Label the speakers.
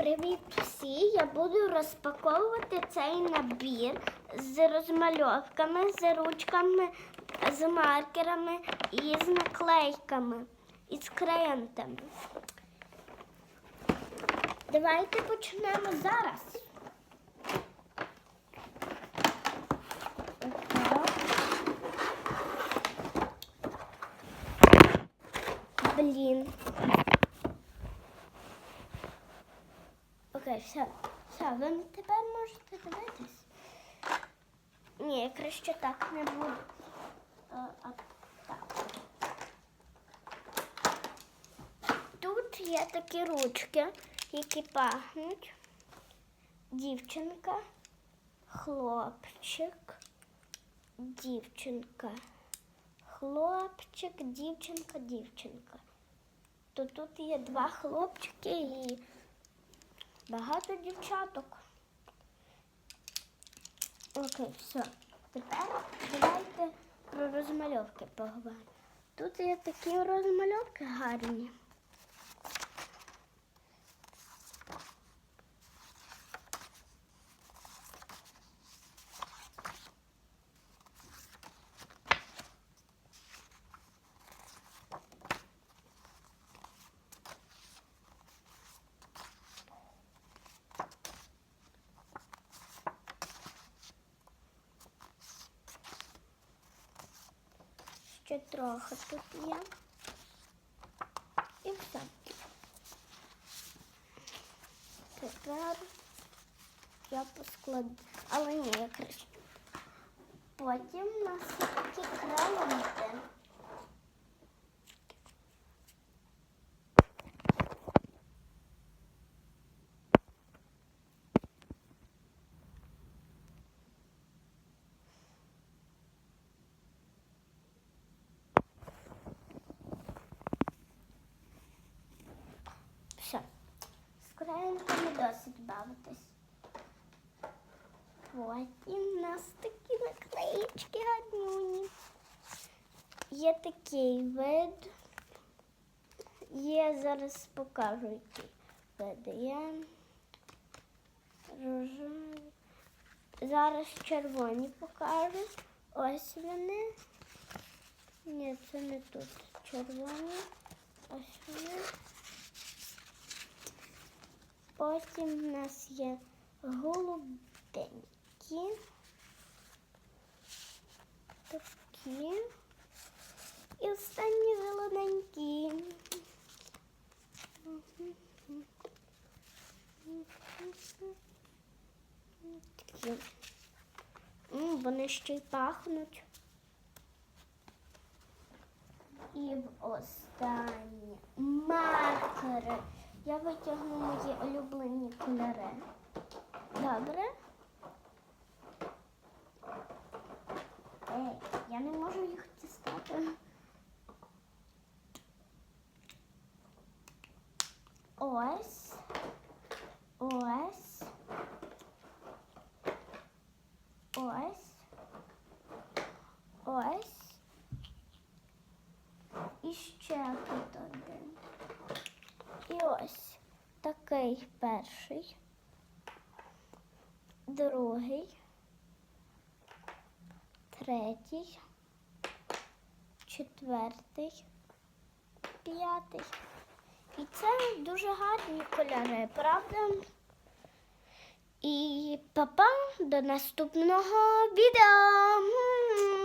Speaker 1: Привіт всі! Я буду розпаковувати цей набір з розмальовками, з ручками, з маркерами і з наклейками, і з крейонтами. Давайте почнемо зараз. Блін. Окей, все. Все, ви тепер можете дивитись. Ні, краще так не буду. А, так. Тут є такі ручки, які пахнуть. Дівчинка, хлопчик, дівчинка, хлопчик, дівчинка, дівчинка. То тут є два хлопчики і багато дівчаток. Окей, все. Тепер давайте про розмальовки поговоримо. Тут є такі розмальовки гарні. Ще трохи тут є. І все. Тепер я поскладу. Але ні, я краще. Потім у нас є такі крайонти. Все. З краєнками досить бавитись. Потім у нас такі наклеїчки гарнюні. Є такий вид. Є, зараз покажу, який вид є. Рожеві. Зараз червоні покажу. Ось вони. Ні, це не тут. Червоні. Ось вони. Потім в нас є голубенькі. Такі. І останні зелененькі. Такі. Вони ще й пахнуть. І в останнє маркери. Я витягну мої улюблені кольори. Добре? Ей, я не можу їх дістати. Ось. Ось. Ось. Ось. І ще тут. Ось такий перший, другий, третій, четвертий, п'ятий. І це дуже гарні кольори, правда? І папа до наступного відео!